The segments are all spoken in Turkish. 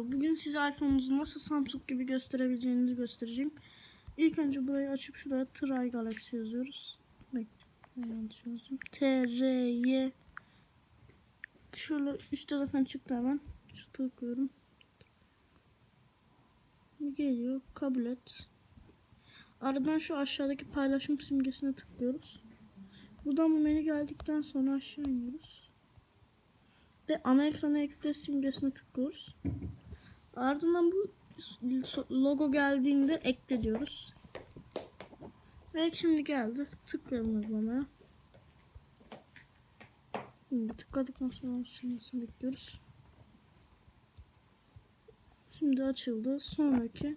Bugün size iPhone'unuzu nasıl Samsung gibi gösterebileceğinizi göstereceğim. İlk önce burayı açıp şuraya Try Galaxy yazıyoruz. Yanlış yazdım. T, R, Y. Şöyle üstte zaten çıktı hemen. Şu tıklıyorum. Geliyor. Kabul et. Aradan şu aşağıdaki paylaşım simgesine tıklıyoruz. Buradan bu menü geldikten sonra aşağı iniyoruz. Ve ana ekrana ekle simgesine tıklıyoruz. Ardından bu logo geldiğinde ekle diyoruz. Ve şimdi geldi. Tıklayalım uygulamaya. Şimdi tıkladıktan sonra açılmasını bekliyoruz. Şimdi açıldı. Sonraki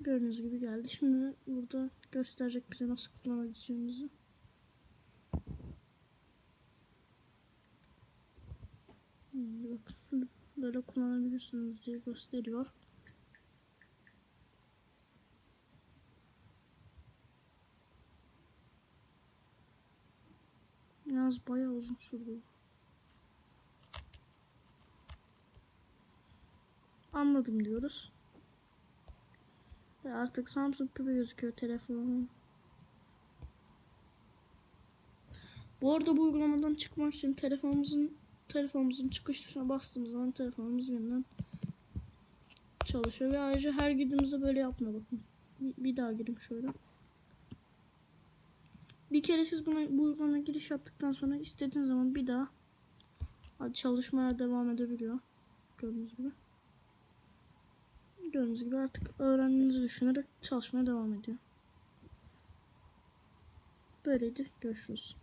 gördüğünüz gibi geldi. Şimdi burada gösterecek bize nasıl kullanabileceğimizi. Bakın böyle kullanabilirsiniz diye gösteriyor. Yalnız bayağı uzun sürdü. Anladım diyoruz. Ve artık Samsung gibi gözüküyor telefonum. Bu arada bu uygulamadan çıkmak için telefonumuzun telefonumuzun çıkış tuşuna bastığımız zaman telefonumuz yeniden çalışıyor ve ayrıca her girdiğimizde böyle yapmıyor bakın. Bir, bir daha gireyim şöyle. Bir kere siz buna bu uygulamaya giriş yaptıktan sonra istediğiniz zaman bir daha çalışmaya devam edebiliyor. Gördüğünüz gibi. Gördüğünüz gibi artık öğrendiğinizi düşünerek çalışmaya devam ediyor. Böyleydi. Görüşürüz.